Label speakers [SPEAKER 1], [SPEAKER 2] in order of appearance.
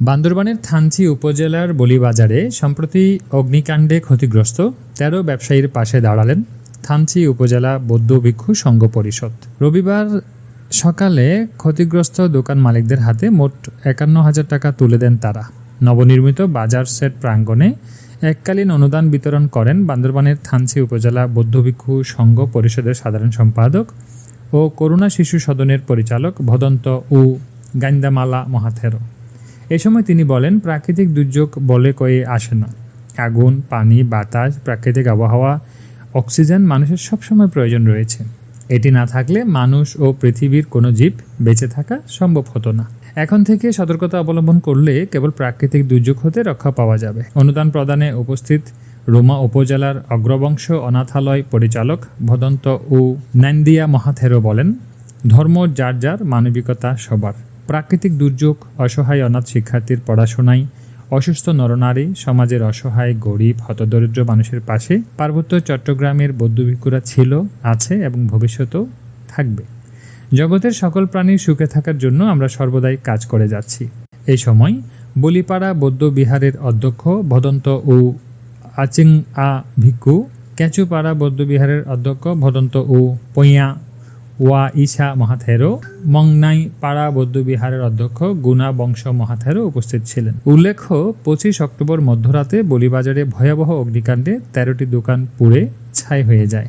[SPEAKER 1] বান্দরবানের থানচি উপজেলার বলিবাজারে সম্প্রতি অগ্নিকাণ্ডে ক্ষতিগ্রস্ত তেরো ব্যবসায়ীর পাশে দাঁড়ালেন থানচি উপজেলা বৌদ্ধ ভিক্ষু সংঘ পরিষদ। রবিবার সকালে ক্ষতিগ্রস্ত দোকান মালিকদের হাতে মোট একান্ন হাজার টাকা তুলে দেন তারা। নবনির্মিত বাজার সেট প্রাঙ্গণে এককালীন অনুদান বিতরণ করেন বান্দরবানের থানচি উপজেলা বৌদ্ধ ভিক্ষু সংঘ পরিষদের সাধারণ সম্পাদক ও করুণা শিশু সদনের পরিচালক ভদন্ত ও গাইন্দামালা মহাথেরো। এ সময় তিনি বলেন, প্রাকৃতিক দুর্যোগ বলে কয়ে আসে না। আগুন, পানি, বাতাস, প্রাকৃতিক আবহাওয়া, অক্সিজেন মানুষের সবসময় প্রয়োজন রয়েছে। এটি না থাকলে মানুষ ও পৃথিবীর কোনো জীব বেঁচে থাকা সম্ভব হতো না। এখন থেকে সতর্কতা অবলম্বন করলে কেবল প্রাকৃতিক দুর্যোগ হতে রক্ষা পাওয়া যাবে। অনুদান প্রদানে উপস্থিত রোমা উপজেলার অগ্রবংশ অনাথালয় পরিচালক ভদন্ত ও ন্যান্দিয়া মহাথেরো বলেন, ধর্ম যার যার, মানবিকতা সবার। প্রাকৃতিক দুর্যোগ, অসহায় অনাথ শিক্ষার্থীর পড়াশোনায়, অসুস্থ নরনারী, সমাজের অসহায়, গরিব, হতদরিদ্র মানুষের পাশে পার্বত্য চট্টগ্রামের বৌদ্ধভিক্ষুরা ছিল, আছে এবং ভবিষ্যতেও থাকবে। জগতের সকল প্রাণীর সুখে থাকার জন্য আমরা সর্বদাই কাজ করে যাচ্ছি। এই সময় বলিপাড়া বৌদ্ধ বিহারের অধ্যক্ষ ভদন্ত ও আচিং আ ভিক্ষু কেঁচুপাড়া বৌদ্ধবিহারের অধ্যক্ষ ভদন্ত ও পইয়া ওয়া ইশা মহাথেরো, মংনাই পাড়া বৌদ্ধবিহারের অধ্যক্ষ গুনা বংশ মহাথেরো উপস্থিত ছিলেন। উল্লেখ্য, পঁচিশ অক্টোবর মধ্যরাতে বলিবাজারে ভয়াবহ অগ্নিকাণ্ডে তেরোটি দোকান পুড়ে ছাই হয়ে যায়।